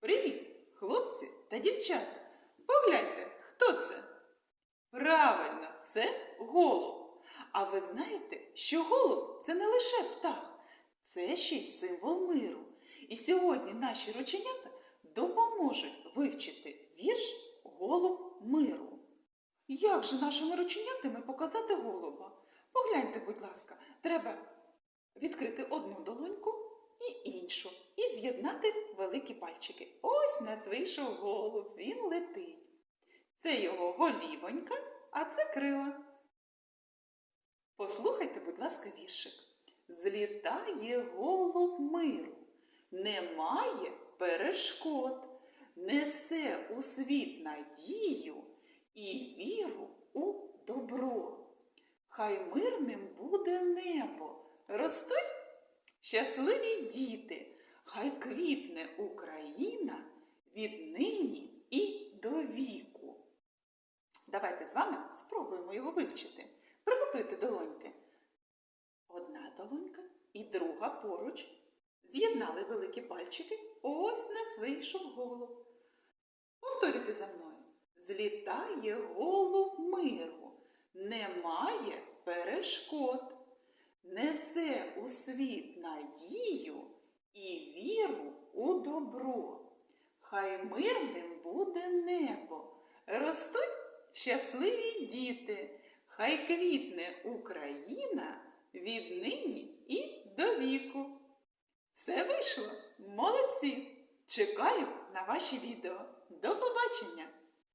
Привіт, хлопці та дівчата. Погляньте, хто це? Правильно, це голуб. А ви знаєте, що голуб це не лише птах, це ще й символ миру. І сьогодні наші рученята допоможуть вивчити вірш Голуб миру. Як же нашими рученятами показати голуба? Погляньте, будь ласка, треба відкрити одну і з'єднати великі пальчики. Ось нас вийшов голуб, він летить. Це його голівонька, а це крила. Послухайте, будь ласка, віршик. Злітає голуб миру, немає перешкод, несе у світ надію і віру у добро. Хай мирним буде небо, ростуть щасливі діти, хай квітне Україна віднині і до віку. Давайте з вами спробуємо його вивчити. Приготуйте долоньки. Одна долонька і друга поруч. З'єднали великі пальчики. Ось нас вийшов голуб. Повторюйте за мною. Злітає голуб миру, немає перешкод, несе у світ надію і віру у добро. Хай мирним буде небо, ростуть щасливі діти, хай квітне Україна віднині і до віку. Все вийшло? Молодці! Чекаю на ваші відео. До побачення!